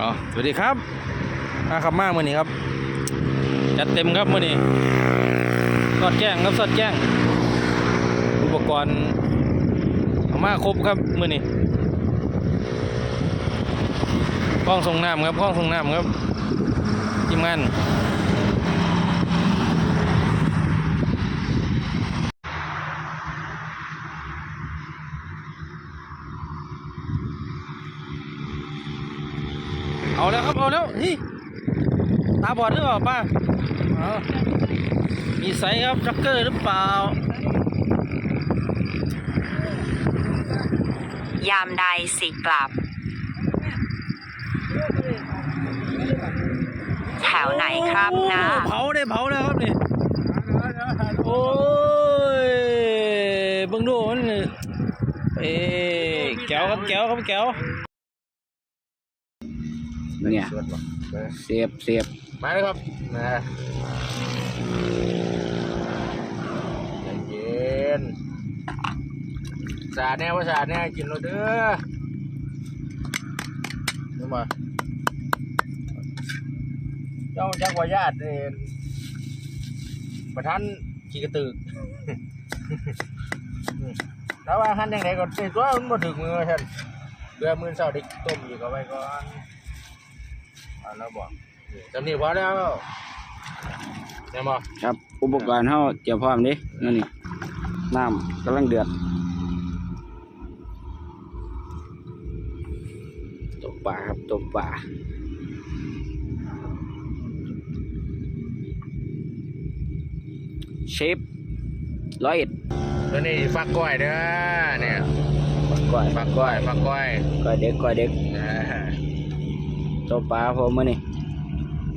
อ๋อสวัสดีครับมาขับมาเมื่อนี้ครับ จัดเต็มครับเมื่อนี้สอดแจ้งครับสอดแจ้ง อุปกรณ์เอามาครบครับเมื่อนี้กล้องส่งน้ำครับกล้องส่งน้ำครับทีมงาน เอาแล้วครับเอาแล้วนี่ตาบอดหรือเปล่าป้าเอามีไซส์ครับจ็อกเกอร์หรือเปล่ายามใดสิกลับ แถวไหนครับนะโอ้เผาได้เผาแล้วครับนี่โอ้ยเบิ่งดูมันนี่เอ้แก้วครับแก้วครับแก้ว เนี่ย เสียบเสียบมาเลยครับนะใจเย็นสาดแน่ว่าสาดแน่กินเราเด้อนี่มาเจ้าจักว่าญาติเองประทันขี่กระตือกแล้วว่าหันยังไงก็เตัวมันมาถึงมือท่านเรือมือเสาเด็กต้มอยู่กับไว้ก่อนเอาแล้วบอกจำนี่พอแล้วใช่ไหมครับ อุปกรณ์เฮาเตรียมพร้อมเดินั่นนี่น้ำกำลังเดือดตบป่าครับตบป่าเชฟร้อยเอ็ดตัวนี้ฟักก้อยเด้อเนี่ยก้อยฟักก้อยฟักก้อยก้อยเด็กก้อยเด็กอ่า ตบป่าครับผมมื้อนี้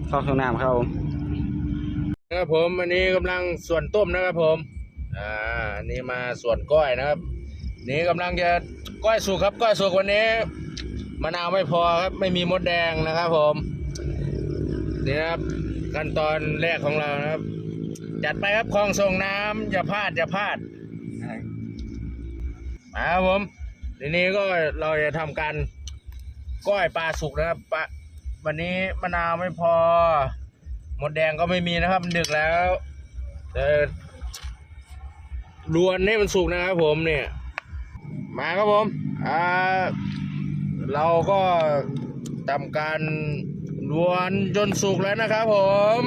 เข้าข้างน้ำครับผมครับผมอันนี้กำลังส่วนต้มนะครับผม อ่าอันนี้มาส่วนก้อยนะครับ นี่กำลังจะก้อยสุกครับ ก้อยสุกวันนี้มะนาวไม่พอครับ ไม่มีมดแดงนะครับผมนี่ครับขั้นตอนแรกของเรานะครับ จัดไปครับคลองส่งน้ำอย่าพลาดอย่าพลาดมาครับผมทีนี้ก็เราจะทำการก้อยปลาสุกนะครับปลา วันนี้มะนาวไม่พอ หมดแดงก็ไม่มีนะครับ มันดึกแล้วแต่รวนให้มันสุกนะครับผมเนี่ย มาครับผมอ่าเราก็ทำการรวนจนสุกแล้วนะครับผม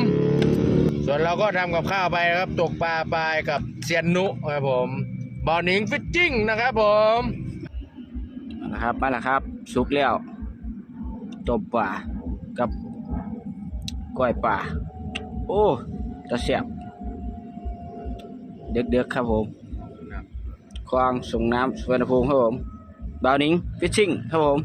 ส่วนเราก็ทำกับข้าวไปครับ ตกปลาไปกับเซียนนุครับผมบอลนิงฟิชจิ้งนะครับผมนะครับมาแล้วครับ สุกแล้วตบป่า กับก้อยป่า โอ้ตะเสียบเด็กๆครับผมคลองส่งน้ำสุวรรณภูมิครับผม บาวนิงฟิชชิ่งครับผม